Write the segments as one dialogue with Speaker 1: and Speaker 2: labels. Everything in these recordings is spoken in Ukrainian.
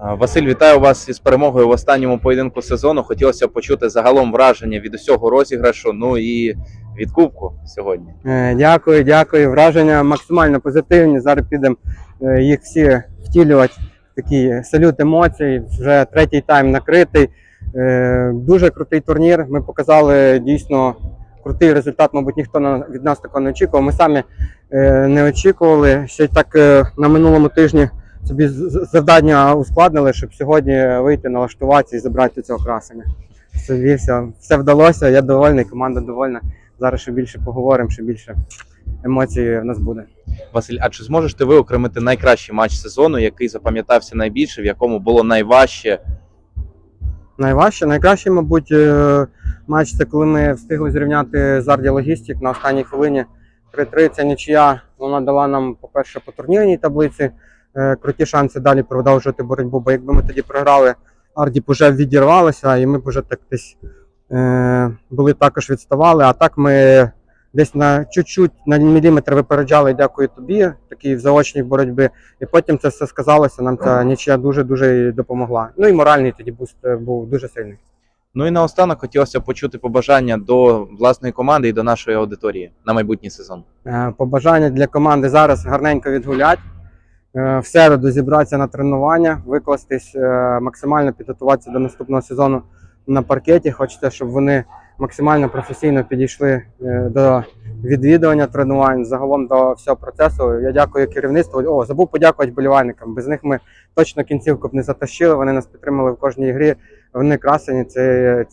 Speaker 1: Василь, вітаю вас із перемогою в останньому поєдинку сезону. Хотілося почути загалом враження від усього розіграшу, ну і від кубку сьогодні.
Speaker 2: Е, Дякую, дякую. Враження максимально позитивні. Зараз підемо е, їх всі втілювати. Такий салют емоцій. Вже третій тайм накритий. Е, Дуже крутий турнір. Ми показали дійсно крутий результат. Мабуть, ніхто від нас такого не очікував. Ми самі не очікували. Ще так на минулому тижні собі завдання ускладнили, щоб сьогодні вийти, налаштуватися і забрати цього красення. Все, все, все вдалося. Я довольний, команда довольна. Зараз ще більше поговоримо, ще більше емоцій в нас буде.
Speaker 1: Василь, а чи зможеш ти виокремити найкращий матч сезону, який запам'ятався найбільше, в якому було найважче?
Speaker 2: Найважче, найкращий, мабуть, е, матч це коли ми встигли зрівняти Зарді Логістик на останній хвилині 3-3. Це нічия. Вона дала нам, по-перше, по турнірній таблиці круті шанси далі продовжувати боротьбу. Бо якби ми тоді програли, Арді б вже відірвалися, і ми б вже так десь е, були також відставали. А так ми десь на чуть-чуть на міліметр випереджали, дякую тобі, такій в заочній боротьбі. І потім це все сказалося. Нам ця нічия дуже дуже допомогла. Ну і моральний тоді буст е, був дуже сильний.
Speaker 1: Ну і наостанок хотілося почути побажання до власної команди і до нашої аудиторії на майбутній сезон.
Speaker 2: Е, Побажання для команди зараз гарненько відгулять. Е, В середу зібратися на тренування, викластись, е, максимально підготуватися до наступного сезону на паркеті. Хочеться, щоб вони максимально професійно підійшли е, до відвідування тренувань, загалом до всього процесу. Я дякую керівництву. О, забув подякувати болівальникам. Без них ми точно кінцівку б не затащили. Вони нас підтримали в кожній грі. Вони красені. Це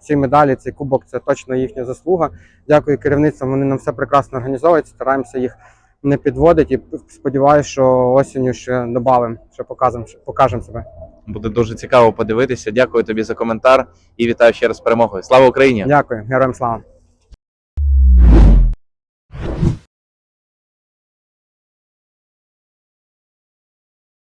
Speaker 2: ці медалі, цей кубок це точно їхня заслуга. Дякую керівництву. Вони нам все прекрасно організовують. Стараємося їх не підводить. І сподіваюся, що осінню ще додамо, ще покажемо, покажемо себе.
Speaker 1: Буде дуже цікаво подивитися. Дякую тобі за коментар і вітаю ще раз з перемогою. Слава Україні!
Speaker 2: Дякую, героям слава.